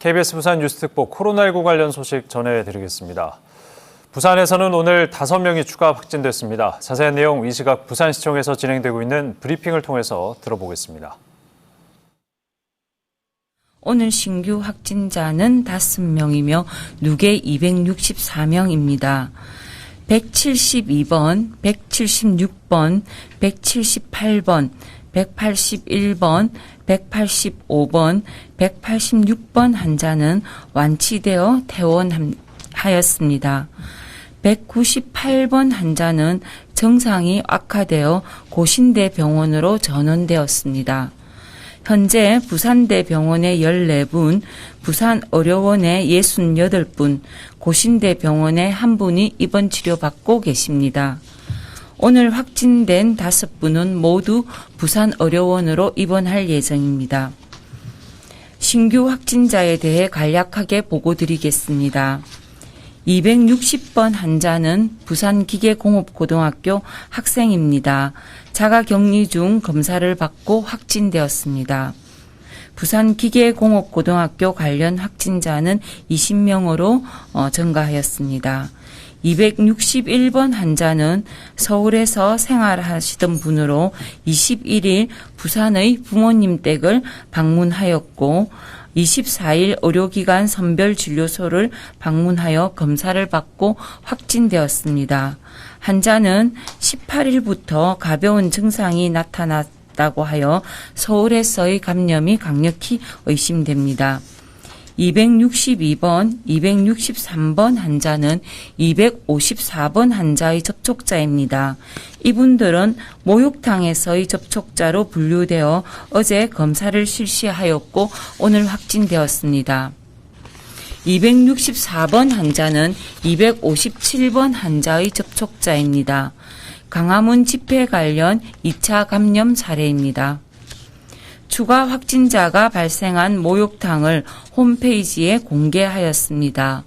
KBS 부산 뉴스특보 코로나19 관련 소식 전해드리겠습니다. 부산에서는 오늘 5명이 추가 확진됐습니다. 자세한 내용 이 시각 부산시청에서 진행되고 있는 브리핑을 통해서 들어보겠습니다. 오늘 신규 확진자는 5명이며 누계 264명입니다. 172번, 176번, 178번, 181번, 185번, 186번 환자는 완치되어 퇴원하였습니다. 198번 환자는 증상이 악화되어 고신대 병원으로 전원되었습니다. 현재 부산대 병원에 14분, 부산 의료원에 68분, 고신대 병원에 1분이 입원 치료받고 계십니다. 오늘 확진된 5분은 모두 부산 의료원으로 입원할 예정입니다. 신규 확진자에 대해 간략하게 보고드리겠습니다. 260번 환자는 부산기계공업고등학교 학생입니다. 자가 격리 중 검사를 받고 확진되었습니다. 부산기계공업고등학교 관련 확진자는 20명으로 어, 증가하였습니다. 261번 환자는 서울에서 생활하시던 분으로 21일 부산의 부모님 댁을 방문하였고 24일 의료기관 선별진료소를 방문하여 검사를 받고 확진되었습니다. 환자는 18일부터 가벼운 증상이 나타났다고 하여 서울에서의 감염이 강력히 의심됩니다. 262번, 263번 환자는 254번 환자의 접촉자입니다. 이분들은 목욕탕에서의 접촉자로 분류되어 어제 검사를 실시하였고 오늘 확진되었습니다. 264번 환자는 257번 환자의 접촉자입니다. 강화문 집회 관련 2차 감염 사례입니다. 추가 확진자가 발생한 목욕탕을 홈페이지에 공개하였습니다.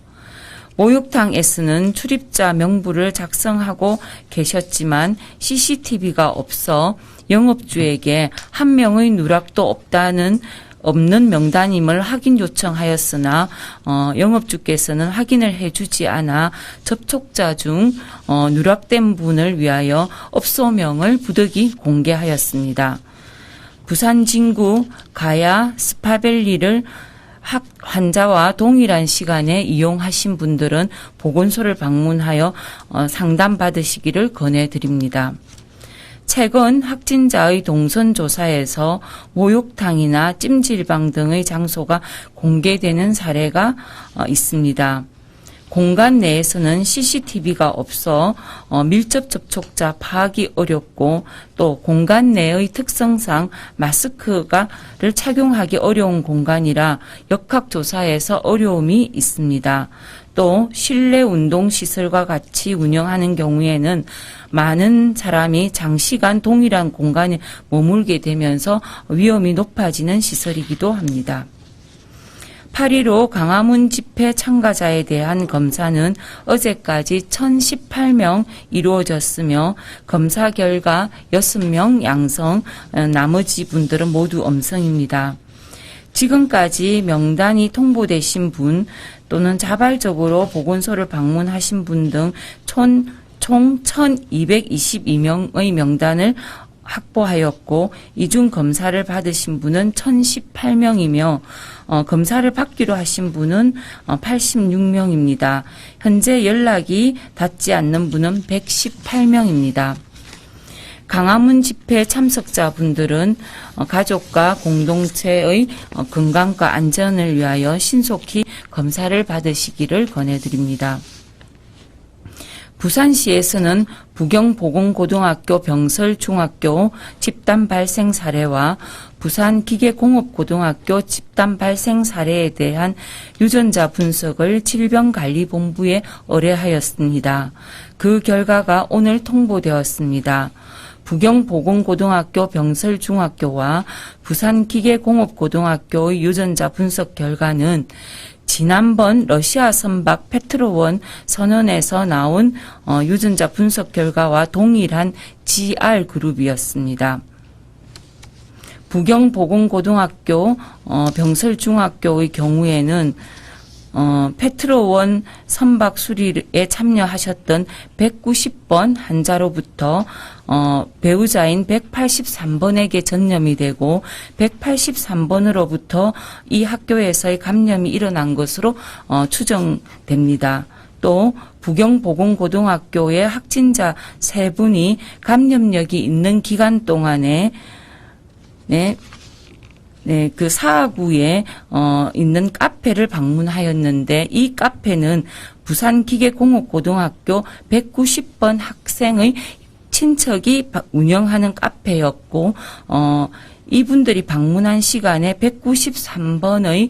목욕탕에서는 출입자 명부를 작성하고 계셨지만 CCTV가 없어 영업주에게 한 명의 누락도 없다는 없는 명단임을 확인 요청하였으나 어, 영업주께서는 확인을 해주지 않아 접촉자 중 어, 누락된 분을 위하여 업소명을 부득이 공개하였습니다. 부산 진구 가야 스파밸리를 학, 환자와 동일한 시간에 이용하신 분들은 보건소를 방문하여 어, 상담 받으시기를 권해드립니다. 최근 확진자의 동선 조사에서 목욕탕이나 찜질방 등의 장소가 공개되는 사례가 어, 있습니다. 공간 내에서는 CCTV가 없어 어, 밀접 접촉자 파악이 어렵고 또 공간 내의 특성상 마스크가를 착용하기 어려운 공간이라 역학 조사에서 어려움이 있습니다. 또 실내 운동 시설과 같이 운영하는 경우에는 많은 사람이 장시간 동일한 공간에 머물게 되면서 위험이 높아지는 시설이기도 합니다. 8.15 강화문 집회 참가자에 대한 검사는 어제까지 1,018명 이루어졌으며 검사 결과 6명 양성, 어, 나머지 분들은 모두 엄성입니다. 지금까지 명단이 통보되신 분 또는 자발적으로 보건소를 방문하신 분 등 총 1,222명의 명단을 확보하였고 이중 검사를 받으신 분은 1,018명이며 어, 검사를 받기로 하신 분은 어, 86명입니다. 현재 연락이 닿지 않는 분은 118명입니다. 강화문 집회 참석자분들은 어, 가족과 공동체의 어, 건강과 안전을 위하여 신속히 검사를 받으시기를 권해드립니다. 부산시에서는 부경보건고등학교 병설중학교 집단 발생 사례와 부산기계공업고등학교 집단 발생 사례에 대한 유전자 분석을 질병관리본부에 의뢰하였습니다. 그 결과가 오늘 통보되었습니다. 부경보건고등학교 병설중학교와 부산기계공업고등학교의 유전자 분석 결과는 지난번 러시아 선박 페트로원 선언에서 나온 어, 유전자 분석 결과와 동일한 GR 그룹이었습니다. 부경보건고등학교, 어, 병설중학교의 경우에는 어, 페트로원 선박 수리에 참여하셨던 190번 환자로부터 어, 배우자인 183번에게 전염이 되고 183번으로부터 이 학교에서의 감염이 일어난 것으로 어, 추정됩니다. 또 부경보건고등학교의 확진자 세 분이 감염력이 있는 기간 동안에 네, 네, 그 사구에 어 있는 카페를 방문하였는데 이 카페는 부산기계공업고등학교 190번 학생의 친척이 바- 운영하는 카페였고 어 이분들이 방문한 시간에 193번의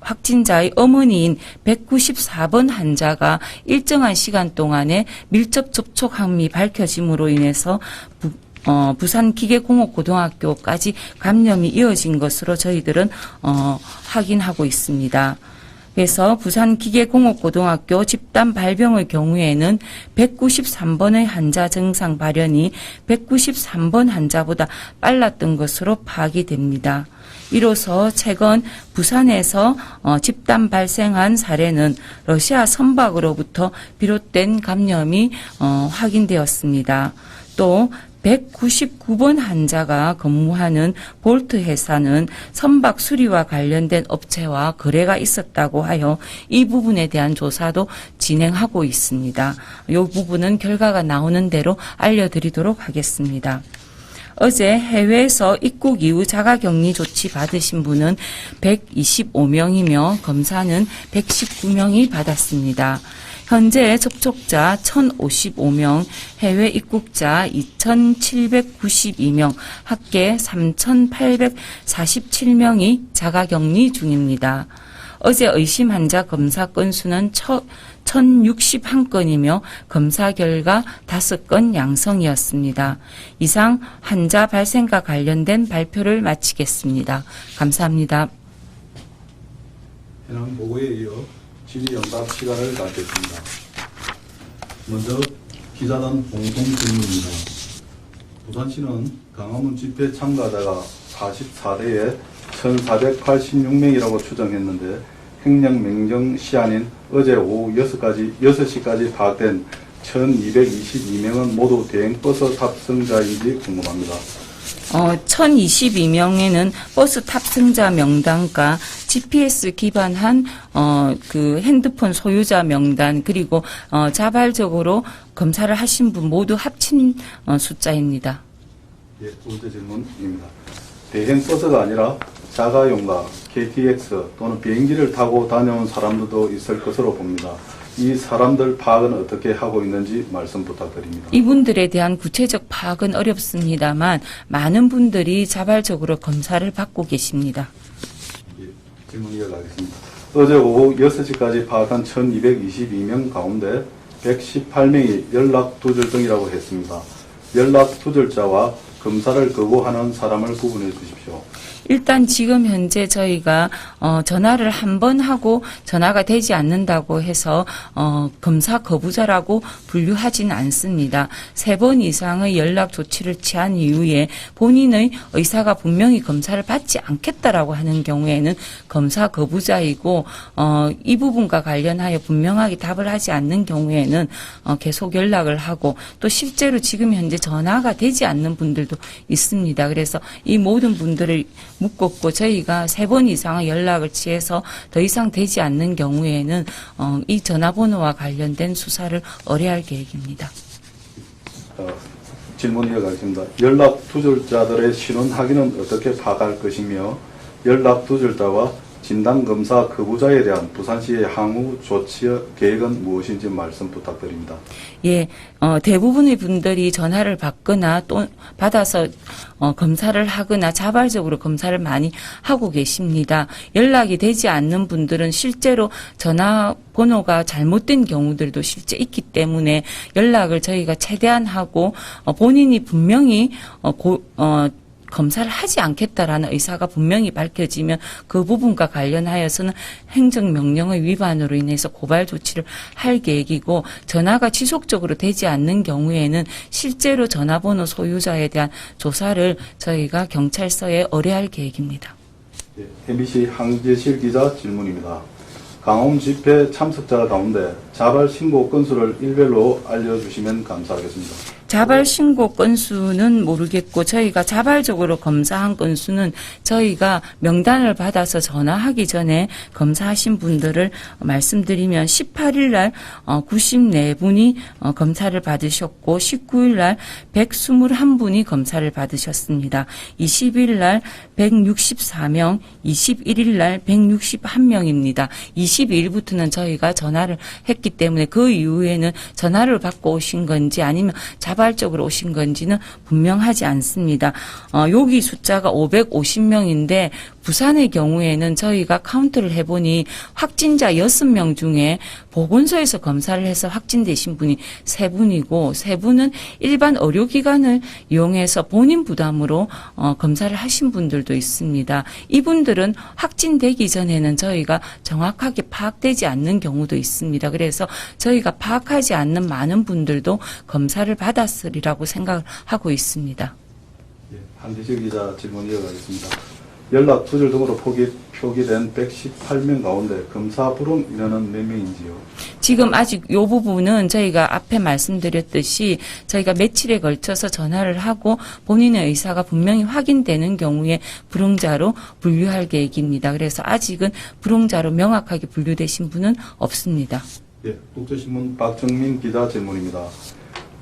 확진자의 어머니인 194번 환자가 일정한 시간 동안에 밀접 접촉함이 밝혀짐으로 인해서 부, 어, 부산 기계공업고등학교까지 감염이 이어진 것으로 저희들은 어, 확인하고 있습니다. 그래서 부산 기계공업고등학교 집단 발병의 경우에는 193번의 환자 증상 발현이 193번 환자보다 빨랐던 것으로 파악이 됩니다. 이로써 최근 부산에서 어, 집단 발생한 사례는 러시아 선박으로부터 비롯된 감염이 어, 확인되었습니다. 또 199번 환자가 근무하는 볼트 회사는 선박 수리와 관련된 업체와 거래가 있었다고 하여 이 부분에 대한 조사도 진행하고 있습니다. 이 부분은 결과가 나오는 대로 알려드리도록 하겠습니다. 어제 해외에서 입국 이후 자가 격리 조치 받으신 분은 125명이며 검사는 119명이 받았습니다. 현재 접촉자 1,055명, 해외 입국자 2,792명, 합계 3,847명이 자가격리 중입니다. 어제 의심 환자 검사 건수는 1,061건이며 검사 결과 5건 양성이었습니다. 이상 환자 발생과 관련된 발표를 마치겠습니다. 감사합니다. 해당 보고에 이어 질의응답 시간을 갖겠습니다. 먼저 기자단 공동 질문입니다. 부산시는 강화문 집회 참가자가 44대에 1,486명이라고 추정했는데 행령 명령 시한인 어제 오후 6시까지, 6시까지 파악된 1,222명은 모두 대행버스 탑승자인지 궁금합니다. 어, 1022명에는 버스 탑승자 명단과 GPS 기반한 어, 그 핸드폰 소유자 명단 그리고 어, 자발적으로 검사를 하신 분 모두 합친 어, 숫자입니다. 예, 두 번째 질문입니다. 대행버스가 아니라 자가용과 KTX 또는 비행기를 타고 다녀온 사람들도 있을 것으로 봅니다. 이 사람들 파악은 어떻게 하고 있는지 말씀 부탁드립니다. 이분들에 대한 구체적 파악은 어렵습니다만 많은 분들이 자발적으로 검사를 받고 계십니다. 예, 질문 이어가겠습니다. 어제 오후 6시까지 파악한 1222명 가운데 118명이 연락 두절등이라고 했습니다. 연락 두절자와 검사를 거부하는 사람을 구분해 주십시오. 일단 지금 현재 저희가 어, 전화를 한 번 하고 전화가 되지 않는다고 해서 어, 검사 거부자라고 분류하진 않습니다. 세 번 이상의 연락 조치를 취한 이후에 본인의 의사가 분명히 검사를 받지 않겠다라고 하는 경우에는 검사 거부자이고 어, 이 부분과 관련하여 분명하게 답을 하지 않는 경우에는 어, 계속 연락을 하고 또 실제로 지금 현재 전화가 되지 않는 분들도 있습니다. 그래서 이 모든 분들을 묶었고 저희가 세 번 이상의 연락을 취해서 더 이상 되지 않는 경우에는 어, 이 전화번호와 관련된 수사를 의뢰할 계획입니다. 어, 질문 이어가겠습니다. 연락 두절자들의 신원 확인은 어떻게 파악할 것이며 연락 두절자와 진단검사 거부자에 대한 부산시의 향후 조치 계획은 무엇인지 말씀 부탁드립니다. 예, 어, 대부분의 분들이 전화를 받거나 또 받아서 어, 검사를 하거나 자발적으로 검사를 많이 하고 계십니다. 연락이 되지 않는 분들은 실제로 전화 번호가 잘못된 경우들도 실제 있기 때문에 연락을 저희가 최대한 하고 어, 본인이 분명히 어, 고, 어, 검사를 하지 않겠다라는 의사가 분명히 밝혀지면 그 부분과 관련하여서는 행정명령의 위반으로 인해서 고발 조치를 할 계획이고 전화가 지속적으로 되지 않는 경우에는 실제로 전화번호 소유자에 대한 조사를 저희가 경찰서에 의뢰할 계획입니다. 예, MBC 황재실 기자 질문입니다. 강원 집회 참석자 가운데 자발 신고 건수를 일별로 알려주시면 감사하겠습니다. 자발 신고 건수는 모르겠고 저희가 자발적으로 검사한 건수는 저희가 명단을 받아서 전화하기 전에 검사하신 분들을 말씀드리면 18일 날 94분이 어, 검사를 받으셨고 19일 날 121분이 검사를 받으셨습니다. 20일 날 164명, 21일 날 161명입니다. 22일부터는 저희가 전화를 했기 때문에 그 이후에는 전화를 받고 오신 건지 아니면 자발 적으로 오신 건지는 분명하지 않습니다. 어, 여기 숫자가 550명인데 부산의 경우에는 저희가 카운트를 해보니 확진자 6명 중에 보건소에서 검사를 해서 확진되신 분이 3분이고 3분은 일반 의료기관을 이용해서 본인 부담으로 어, 검사를 하신 분들도 있습니다. 이분들은 확진되기 전에는 저희가 정확하게 파악되지 않는 경우도 있습니다. 그래서 저희가 파악하지 않는 많은 분들도 검사를 받았으리라고 생각하고 있습니다. 예, 한재실 기자 질문 이어가겠습니다. 연락 두절 등으로 포기, 표기된 118명 가운데 검사 불응 인원은 몇 명인지요? 지금 아직 요 부분은 저희가 앞에 말씀드렸듯이 저희가 며칠에 걸쳐서 전화를 하고 본인의 의사가 분명히 확인되는 경우에 불응자로 분류할 계획입니다. 그래서 아직은 불응자로 명확하게 분류되신 분은 없습니다. 예, 국제신문 박정민 기자 질문입니다.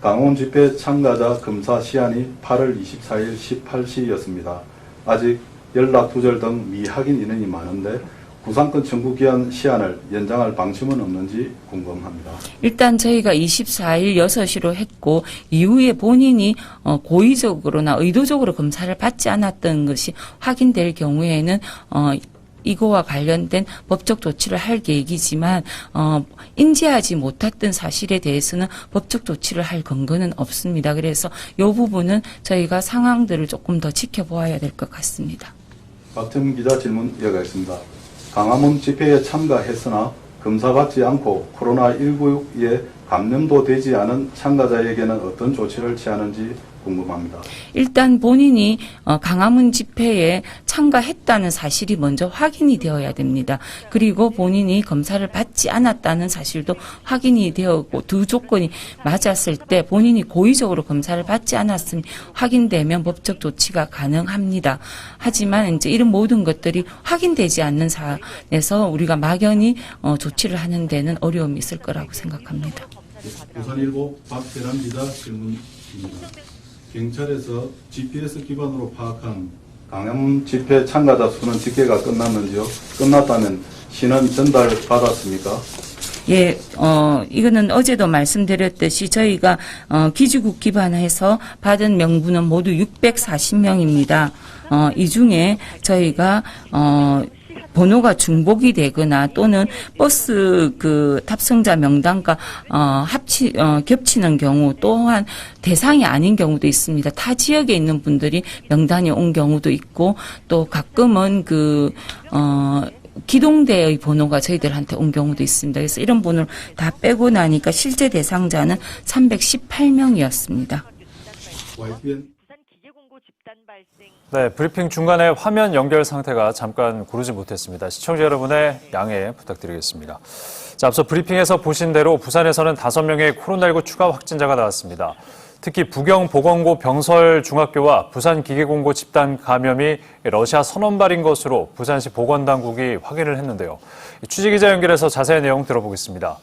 강원 집회 참가자 검사 시한이 8월 24일 18시였습니다. 아직 연락 두절 등 미확인 인원이 많은데 구상권 청구 기한 시한을 연장할 방침은 없는지 궁금합니다. 일단 저희가 24일 6시로 했고 이후에 본인이 어, 고의적으로나 의도적으로 검사를 받지 않았던 것이 확인될 경우에는 어, 이거와 관련된 법적 조치를 할 계획이지만 어, 인지하지 못했던 사실에 대해서는 법적 조치를 할 근거는 없습니다. 그래서 이 부분은 저희가 상황들을 조금 더 지켜보아야 될 것 같습니다. 박정민 기자 질문 이어가겠습니다. 강화문 집회에 참가했으나 검사받지 않고 코로나19에 감염도 되지 않은 참가자에게는 어떤 조치를 취하는지 궁금합니다. 일단 본인이 어, 강화문 집회에 참가했다는 사실이 먼저 확인이 되어야 됩니다. 그리고 본인이 검사를 받지 않았다는 사실도 확인이 되었고 두 조건이 맞았을 때 본인이 고의적으로 검사를 받지 않았음이 확인되면 법적 조치가 가능합니다. 하지만 이제 이런 모든 것들이 확인되지 않는 사안에서 우리가 막연히 어, 조치를 하는 데는 어려움이 있을 거라고 생각합니다. 부산일보 박대남 기자 질문입니다. 경찰에서 GPS 기반으로 파악한 강화문 집회 참가자 수는 집계가 끝났는지요? 끝났다면 신원 전달 받았습니까? 예, 어, 이거는 어제도 말씀드렸듯이 저희가, 어, 기지국 기반해서 받은 명부는 모두 640명입니다. 어, 이 중에 저희가, 어, 번호가 중복이 되거나 또는 버스 그 탑승자 명단과 어 합치 어 겹치는 경우 또한 대상이 아닌 경우도 있습니다. 타 지역에 있는 분들이 명단이 온 경우도 있고 또 가끔은 그 어 기동대의 번호가 저희들한테 온 경우도 있습니다. 그래서 이런 번호를 다 빼고 나니까 실제 대상자는 318명이었습니다. YTN 부산 기계공고 집단 발생 네, 브리핑 중간에 화면 연결 상태가 잠깐 고르지 못했습니다. 시청자 여러분의 양해 부탁드리겠습니다. 자, 앞서 브리핑에서 보신 대로 부산에서는 5명의 코로나19 추가 확진자가 나왔습니다. 특히 부경 보건고 병설 중학교와 부산 기계공고 집단 감염이 러시아 선원발인 것으로 부산시 보건당국이 확인을 했는데요. 취재기자 연결해서 자세한 내용 들어보겠습니다.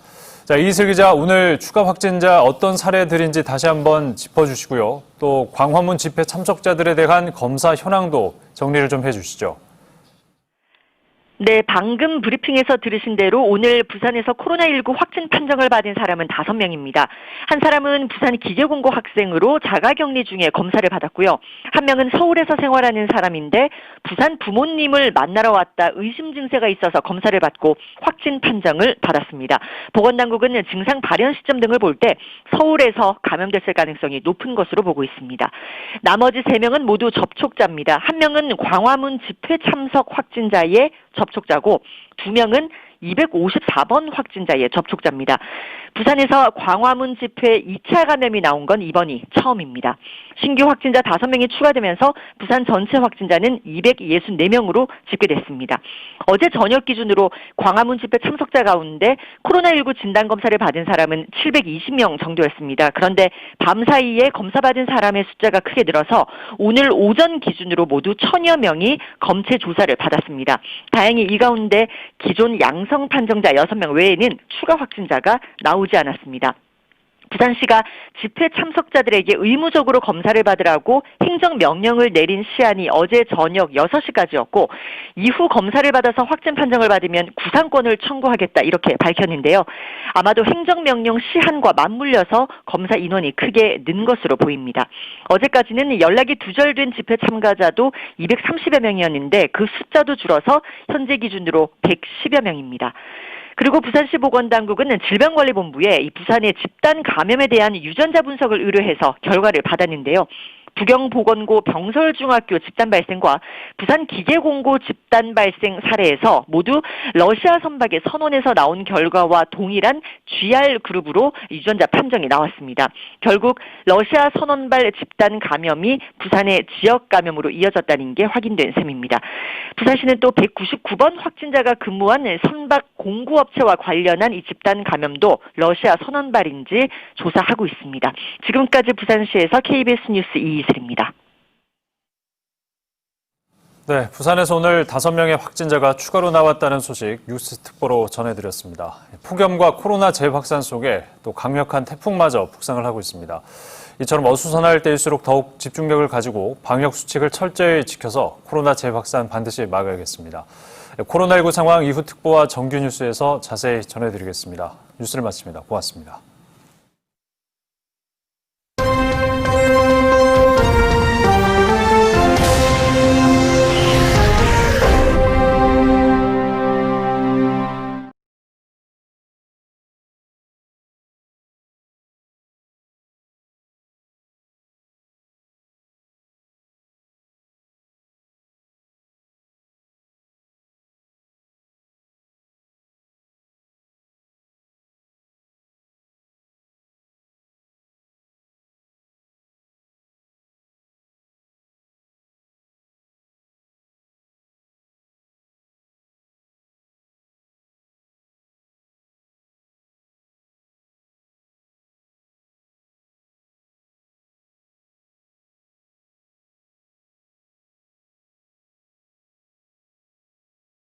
자, 이슬 기자, 오늘 추가 확진자 어떤 사례들인지 다시 한번 짚어주시고요. 또 광화문 집회 참석자들에 대한 검사 현황도 정리를 좀 해주시죠. 네, 방금 브리핑에서 들으신 대로 오늘 부산에서 코로나19 확진 판정을 받은 사람은 5명입니다. 한 사람은 부산 기계공고 학생으로 자가격리 중에 검사를 받았고요. 한 명은 서울에서 생활하는 사람인데 부산 부모님을 만나러 왔다 의심 증세가 있어서 검사를 받고 확진 판정을 받았습니다. 보건당국은 증상 발현 시점 등을 볼 때 서울에서 감염됐을 가능성이 높은 것으로 보고 있습니다. 나머지 3명은 모두 접촉자입니다. 한 명은 광화문 집회 참석 확진자의 접 촉자고 두 명은 254번 확진자의 접촉자입니다. 부산에서 광화문 집회 2차 감염이 나온 건 이번이 처음입니다. 신규 확진자 5명이 추가되면서 부산 전체 확진자는 264명으로 집계됐습니다. 어제 저녁 기준으로 광화문 집회 참석자 가운데 코로나19 진단검사를 받은 사람은 720명 정도였습니다. 그런데 밤 사이에 검사받은 사람의 숫자가 크게 늘어서 오늘 오전 기준으로 모두 천여 명이 검체 조사를 받았습니다. 다행히 이 가운데 기존 양성 판정자 6명 외에는 추가 확진자가 나오지 않았습니다. 부산시가 집회 참석자들에게 의무적으로 검사를 받으라고 행정명령을 내린 시한이 어제 저녁 6시까지였고 이후 검사를 받아서 확진 판정을 받으면 구상권을 청구하겠다 이렇게 밝혔는데요. 아마도 행정명령 시한과 맞물려서 검사 인원이 크게 는 것으로 보입니다. 어제까지는 연락이 두절된 집회 참가자도 230여 명이었는데 그 숫자도 줄어서 현재 기준으로 110여 명입니다. 그리고 부산시 보건당국은 질병관리본부에 이 부산의 집단 감염에 대한 유전자 분석을 의뢰해서 결과를 받았는데요. 부경보건고 병설중학교 집단 발생과 부산 기계공고 집단 발생 사례에서 모두 러시아 선박의 선원에서 나온 결과와 동일한 GR 그룹으로 유전자 판정이 나왔습니다. 결국 러시아 선원발 집단 감염이 부산의 지역 감염으로 이어졌다는 게 확인된 셈입니다. 부산시는 또 199번 확진자가 근무한 선박 공구업체와 관련한 이 집단 감염도 러시아 선원발인지 조사하고 있습니다. 지금까지 부산시에서 KBS 뉴스 이이슬입니다. 네, 부산에서 오늘 5명의 확진자가 추가로 나왔다는 소식 뉴스 특보로 전해드렸습니다. 폭염과 코로나 재확산 속에 또 강력한 태풍마저 북상을 하고 있습니다. 이처럼 어수선할 때일수록 더욱 집중력을 가지고 방역 수칙을 철저히 지켜서 코로나 재확산 반드시 막아야겠습니다. 코로나19 상황 이후 특보와 정규 뉴스에서 자세히 전해드리겠습니다. 뉴스를 마칩니다. 고맙습니다.